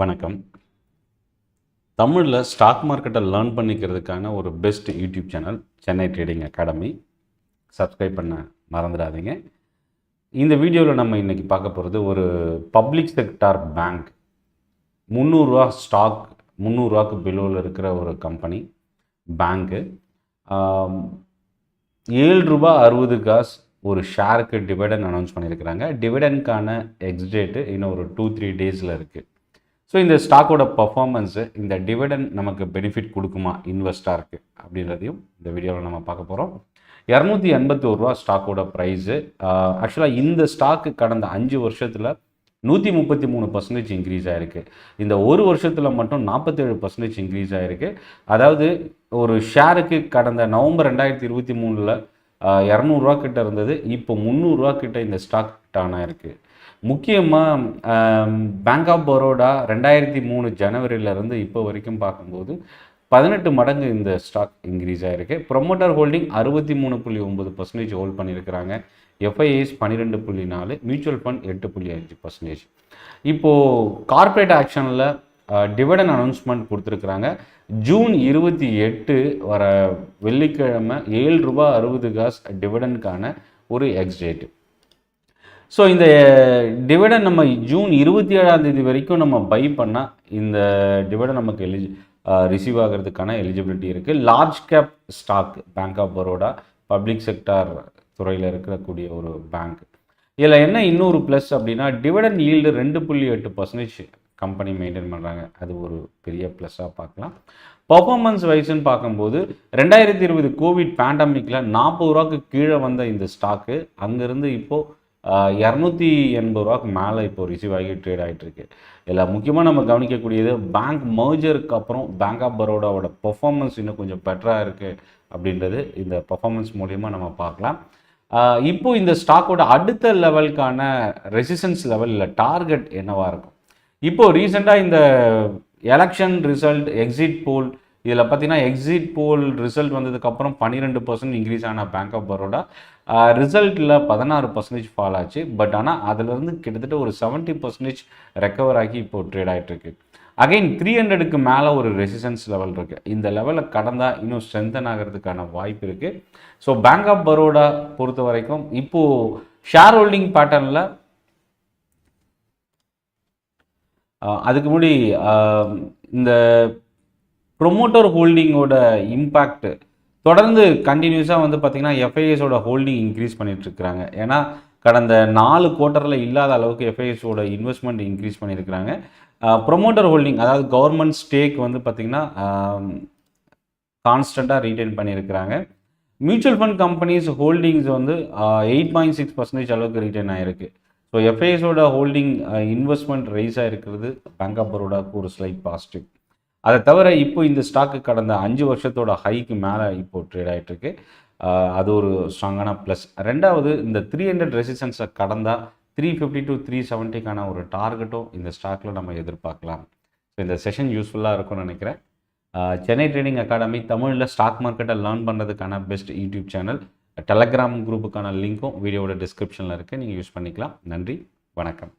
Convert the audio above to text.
வணக்கம். தமிழில் ஸ்டாக் மார்க்கெட்டை லேர்ன் பண்ணிக்கிறதுக்கான ஒரு best YouTube channel Chennai trading academy subscribe பண்ண மறந்துடாதீங்க. இந்த வீடியோவில் நம்ம இன்றைக்கி பார்க்க போகிறது ஒரு பப்ளிக் செக்டார் பேங்க் முந்நூறுரூவா ஸ்டாக் முந்நூறுரூவாக்கு பிலோவில் இருக்கிற ஒரு கம்பெனி பேங்க்கு ஏழு ரூபா அறுபது காசு ஒரு ஷேருக்கு டிவிடன் அனௌன்ஸ் பண்ணியிருக்கிறாங்க. டிவிடனுக்கான எக்ஸ்டேட்டு இன்னும் ஒரு டூ த்ரீ டேஸில் இருக்குது ஸோ இந்த ஸ்டாக்கோட பர்ஃபார்மன்ஸு இந்த டிவிடன் நமக்கு பெனிஃபிட் கொடுக்குமா? இன்வெஸ்டாருக்கு அப்படின்றதையும் இந்த வீடியோவில் நம்ம பார்க்க போகிறோம் இரநூத்தி எண்பத்தி ஒரு ரூபா ஸ்டாக்கோட ப்ரைஸு ஆக்சுவலாக இந்த ஸ்டாக்கு கடந்த அஞ்சு வருஷத்தில் நூற்றி முப்பத்தி மூணு பர்சன்டேஜ் இன்க்ரீஸ் ஆகிருக்கு இந்த ஒரு வருஷத்தில் மட்டும் நாற்பத்தேழு பர்சன்டேஜ் இன்க்ரீஸ் ஆகிருக்கு அதாவது ஒரு ஷேருக்கு கடந்த நவம்பர் ரெண்டாயிரத்தி இருபத்தி மூணில் இரநூறுவா கிட்ட இருந்தது. இப்போ முந்நூறுரூவா கிட்ட இந்த ஸ்டாக் டான் ஆயிருக்கு. முக்கியமாக பேங்க் ஆஃப் பரோடா ரெண்டாயிரத்தி மூணு ஜனவரியிலேருந்து இப்போ வரைக்கும் பார்க்கும்போது பதினெட்டு மடங்கு இந்த ஸ்டாக் இன்க்ரீஸ் ஆகிருக்கு ப்ரொமோட்டர் ஹோல்டிங் அறுபத்தி மூணு புள்ளி ஒம்பது பர்சன்டேஜ் ஹோல்ட் பண்ணியிருக்கிறாங்க. எஃப்ஐஎஸ் பன்னிரெண்டு புள்ளி நாலு மியூச்சுவல் ஃபண்ட் எட்டு புள்ளி அஞ்சு பர்சன்டேஜ் இப்போது கார்ப்பரேட் ஆக்ஷனில் டிவிடன் அனௌன்ஸ்மெண்ட் கொடுத்துருக்குறாங்க. ஜூன் இருபத்தி எட்டு வர வெள்ளிக்கிழமை ஏழு ரூபா அறுபது காசு டிவிடனுக்கான ஒரு எக்ஸ்டேட்டு ஸோ இந்த டிவிடன் நம்ம ஜூன் இருபத்தி ஏழாம் தேதி வரைக்கும் நம்ம பை பண்ணால் இந்த டிவிடன் நமக்கு எலிஜி ரிசீவ் ஆகிறதுக்கான எலிஜிபிலிட்டி இருக்குது large cap stock bank of Baroda public sector துறையில் இருக்கக்கூடிய ஒரு பேங்க் இதில் என்ன இன்னொரு ப்ளஸ் அப்படின்னா டிவிடன் ஈல்டு ரெண்டு புள்ளி எட்டு பர்சன்டேஜ் கம்பெனி மெயின்டைன் பண்ணுறாங்க அது ஒரு பெரிய ப்ளஸ்ஸாக பார்க்கலாம். பர்ஃபார்மன்ஸ் வைஸ்ன்னு பார்க்கும்போது ரெண்டாயிரத்தி இருபது கோவிட் பேண்டமிக்கில் நாற்பது ரூபாய்க்கு கீழே வந்த இந்த ஸ்டாக்கு அங்கேருந்து இப்போது இரநூத்தி எண்பது ரூபாய்க்கு மேலே இப்போ ரிசீவ் ஆகி ட்ரேட் ஆகிட்டு இருக்கு இதில் முக்கியமாக நம்ம கவனிக்கக்கூடியது பேங்க் மர்ஜருக்கு அப்புறம் பேங்க் ஆஃப் பரோடாவோட பெர்ஃபார்மன்ஸ் இன்னும் கொஞ்சம் பெட்டராக இருக்குது அப்படின்றது இந்த பர்ஃபார்மன்ஸ் மூலிமா நம்ம பார்க்கலாம். இப்போ இந்த ஸ்டாக்கோட அடுத்த லெவலுக்கான ரெசிஸ்டன்ஸ் லெவல் இல்லை டார்கெட் என்னவாக இருக்கும்? இப்போது ரீசெண்டாக இந்த எலெக்ஷன் ரிசல்ட் எக்ஸிட் போல் இதில் பார்த்தீங்கன்னா எக்ஸிட் போல் ரிசல்ட் வந்ததுக்கப்புறம் பன்னிரெண்டு பர்சன்ட் இன்க்ரீஸ் ஆன பேங்க் ஆஃப் பரோடா ரிசல்ட்டில் பதினாறு பர்சன்டேஜ் ஃபால் ஆச்சு. பட் ஆனால் அதுலேருந்து கிட்டத்தட்ட ஒரு செவன்ட்டி பர்சன்டேஜ் ரெக்கவர் ஆகி இப்போ ட்ரேட் ஆகிட்டுருக்கு அகைன் த்ரீ ஹண்ட்ரடுக்கு மேலே ஒரு ரெசிஸ்டன்ஸ் லெவல் இருக்குது இந்த லெவலில் கடந்தால் இன்னும் ஸ்ட்ரென்தன் ஆகிறதுக்கான வாய்ப்பு இருக்குது ஸோ பேங்க் ஆஃப் பரோடா பொறுத்த வரைக்கும் இப்போது ஷேர் ஹோல்டிங் பேட்டர்னில் அதுக்கு முன்னாடி இந்த ப்ரொமோட்டர் ஹோல்டிங்கோட இம்பேக்ட் தொடர்ந்து கண்டினியூஸாக வந்து பார்த்திங்கன்னா எஃப்ஐஎஸோட ஹோல்டிங் இன்க்ரீஸ் பண்ணிகிட்ருக்குறாங்க ஏன்னா கடந்த நாலு குவார்ட்டரில் இல்லாத அளவுக்கு எஃப்ஐஎஸோட இன்வெஸ்ட்மெண்ட் இன்க்ரீஸ் பண்ணியிருக்கிறாங்க ப்ரொமோட்டர் ஹோல்டிங் அதாவது கவர்மெண்ட் ஸ்டேக் வந்து பார்த்திங்கன்னா கான்ஸ்டண்ட்டாக ரீட்டைன் பண்ணியிருக்கிறாங்க மியூச்சுவல் ஃபண்ட் கம்பெனிஸ் ஹோல்டிங்ஸ் வந்து எயிட் பாயிண்ட் சிக்ஸ் பர்சன்டேஜ் அளவுக்கு ரீட்டைன் ஆகிருக்கு ஸோ எஃப்ஐஎஸோட ஹோல்டிங் இன்வெஸ்ட்மெண்ட் ரைஸ் ஆகிருக்கிறது பேங்க் ஆஃப் பரோடாவுக்கு ஒரு ஸ்லைட் பாசிட்டிவ் அதை தவிர இப்போ இந்த ஸ்டாக்கு கடந்த அஞ்சு வருஷத்தோட ஹைக்கு மேலே இப்போ ட்ரேட் ஆகிட்டுருக்கு அது ஒரு ஸ்ட்ராங்கான ப்ளஸ் ரெண்டாவது இந்த த்ரீ ஹண்ட்ரட் ரெசிஸ்டன்ஸை கடந்தால் த்ரீ ஃபிஃப்டி டு த்ரீ செவன்ட்டிக்கான ஒரு டார்கெட்டும் இந்த ஸ்டாக்கில் நம்ம எதிர்பார்க்கலாம். ஸோ இந்த செஷன் யூஸ்ஃபுல்லாக இருக்கும்னு நினைக்கிறேன். சென்னை ட்ரேடிங் அகாடமி தமிழில் ஸ்டாக் மார்க்கெட்டை லேர்ன் பண்ணுறதுக்கான பெஸ்ட் யூடியூப் சேனல் டெலகிராம் குரூப்புக்கான லிங்க்கும் வீடியோவோட டிஸ்கிரிப்ஷனில் இருக்குது நீங்கள் யூஸ் பண்ணிக்கலாம். நன்றி. வணக்கம்.